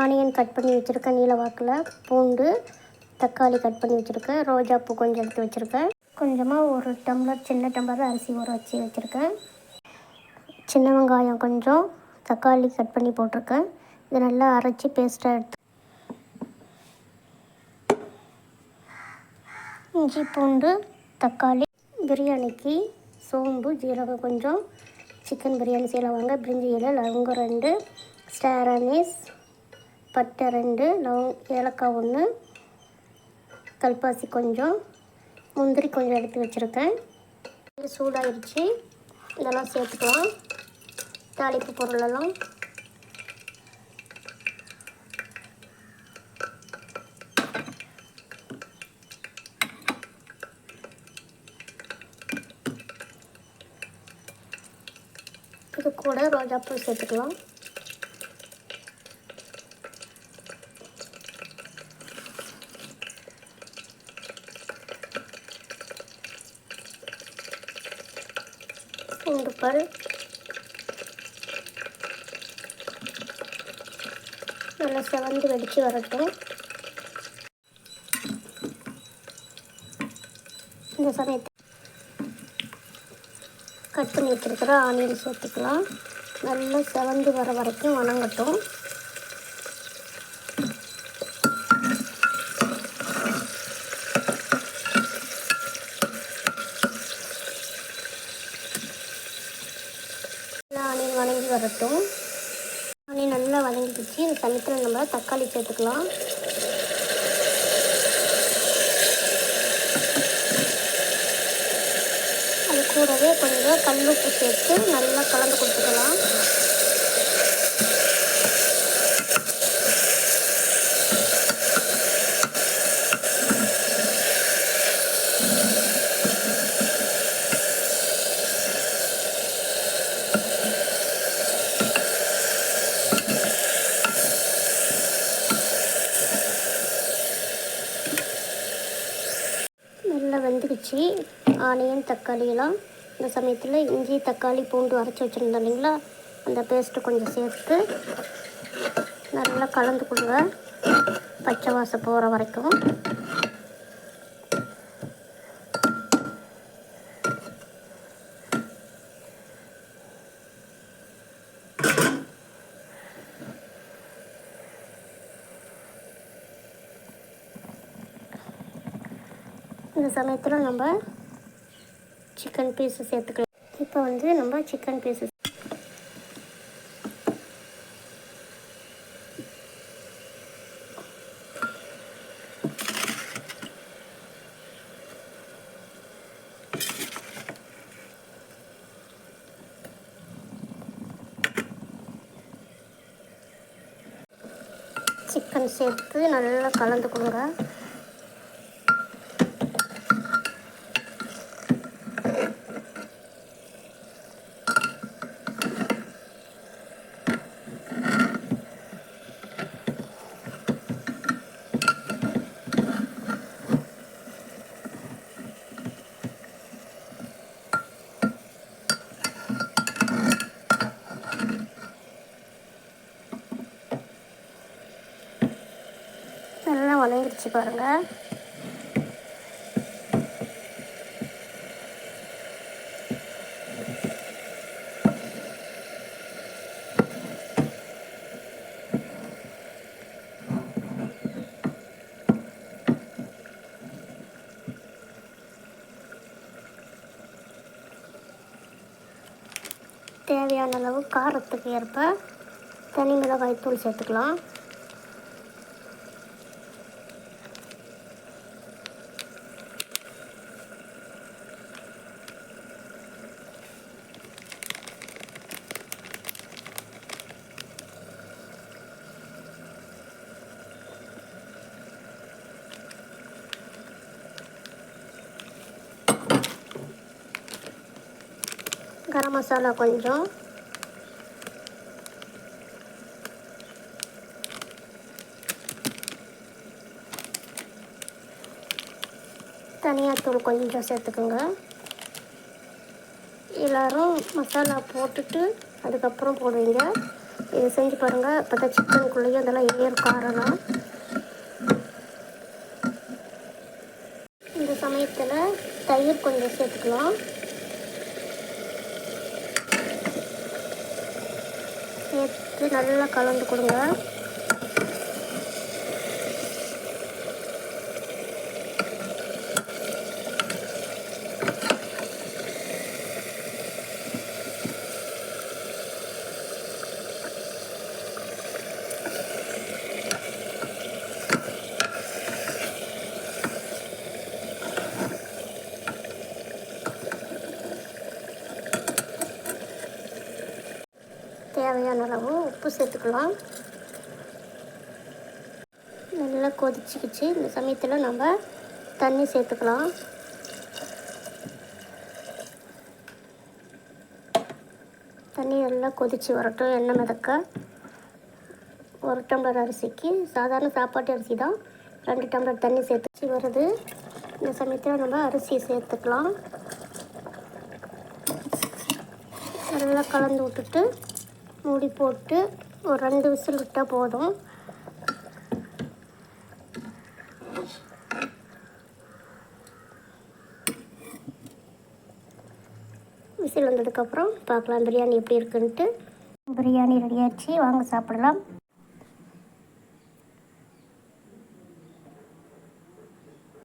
Onion cut பண்ணி வச்சுருக்கேன் நீல வாக்கில். பூண்டு தக்காளி கட் பண்ணி வச்சுருக்கேன் ரோஜா பூ கொஞ்சம் எடுத்து வச்சுருக்கேன். கொஞ்சமாக ஒரு டம்ளர் சின்ன டம்ளர் அரிசி ஊற வச்சு வச்சுருக்கேன். சின்ன வெங்காயம் கொஞ்சம் தக்காளி கட் பண்ணி போட்டிருக்கேன். இதை நல்லா அரைச்சி பேஸ்ட்டாக எடுத்து இஞ்சி பூண்டு தக்காளி பிரியாணிக்கு சோம்பு ஜீரகம் கொஞ்சம் சிக்கன் பிரியாணி செய்யலாம். பிரிஞ்சி இலை லவங்கம் ரெண்டு ஸ்டார் அனீஸ் பட்டை ரெண்டு லவங் ஏலக்காய் ஒன்று கல்பாசி கொஞ்சம் முந்திரி கொஞ்சம் எடுத்து வச்சுருக்கேன். இது சூடாகிடுச்சு இதெல்லாம் சேர்த்துக்கலாம். தாளிப்பு பொருளெல்லாம். இது கூட ரோஜாப்பூ சேர்த்துக்கலாம். பூண்டு நல்லா செவந்து வெடித்து வரட்டும். இந்த சமயத்தில் கட் பண்ணி வச்சுருக்கிற ஆனியன் சேர்த்துக்கலாம். நல்லா செவந்து வர வரைக்கும் வணங்கட்டும் நல்லா ஆனியன் வணங்கி வரட்டும். தக்காளி நல்லா வதங்கிடுச்சு இந்த சமயத்தில் நம்ம தக்காளி சேர்த்துக்கலாம். அது கூடவே கொஞ்சம் கல் உப்பு சேர்த்து நல்லா கலந்து கொடுத்துக்கலாம். வச்சு ஆனியன் தக்காளியெல்லாம் இந்த சமயத்தில் இஞ்சி தக்காளி பூண்டு அரைச்சி வச்சுருந்தோம் இல்லைங்களா? அந்த பேஸ்ட்டு கொஞ்சம் சேர்த்து நல்லா கலந்து கொடுங்க. பச்சை வாசம் போகிற வரைக்கும். இந்த சமயத்தில் நம்ம சிக்கன் பீஸு சேர்த்துக்கலாம். இப்போ வந்து நம்ம சிக்கன் பீஸு சிக்கன் சேர்த்து நல்லா கலந்து கொடுங்க. வளைஞ்சிருச்சு பாருங்கள் தேவையான அளவு காரத்துக்கு ஏற்ப தனி மிளகாய் தூள் சேர்த்துக்கலாம். கரம் மசாலா கொஞ்சம். தனியாத்தூள் கொஞ்சம் சேர்த்துக்குங்க. எல்லோரும் மசாலா போட்டுட்டு அதுக்கப்புறம் போடுவீங்க. இது செஞ்சு பாருங்கள் இப்போ தான் சிக்கனுக்குள்ளேயும் அதெல்லாம் ஏர் காரம்லாம். இந்த சமயத்தில் தயிர் கொஞ்சம் சேர்த்துக்கலாம். சேர்த்து நல்லா கலந்து கொடுங்க தேவையான அளவு உப்பு சேர்த்துக்கலாம். நல்லா கொதிச்சுக்கிச்சு. இந்த சமயத்தில் நம்ம தண்ணி சேர்த்துக்கலாம். தண்ணி நல்லா கொதித்து வரட்டும். எண்ணெய் மிதக்க ஒரு டம்ளர் அரிசிக்கு. சாதாரண சாப்பாட்டு அரிசி தான். ரெண்டு டம்ளர் தண்ணி சேர்த்துச்சு வருது. இந்த சமயத்தில் நம்ம அரிசி சேர்த்துக்கலாம். நல்லா கலந்து விட்டுட்டு மூடி போட்டு ஒரு ரெண்டு விசில் விட்டால் போதும். விசில் வந்ததுக்கப்புறம் பார்க்கலாம் பிரியாணி எப்படி இருக்குன்ட்டு. பிரியாணி ரெடி வாங்க சாப்பிடலாம்.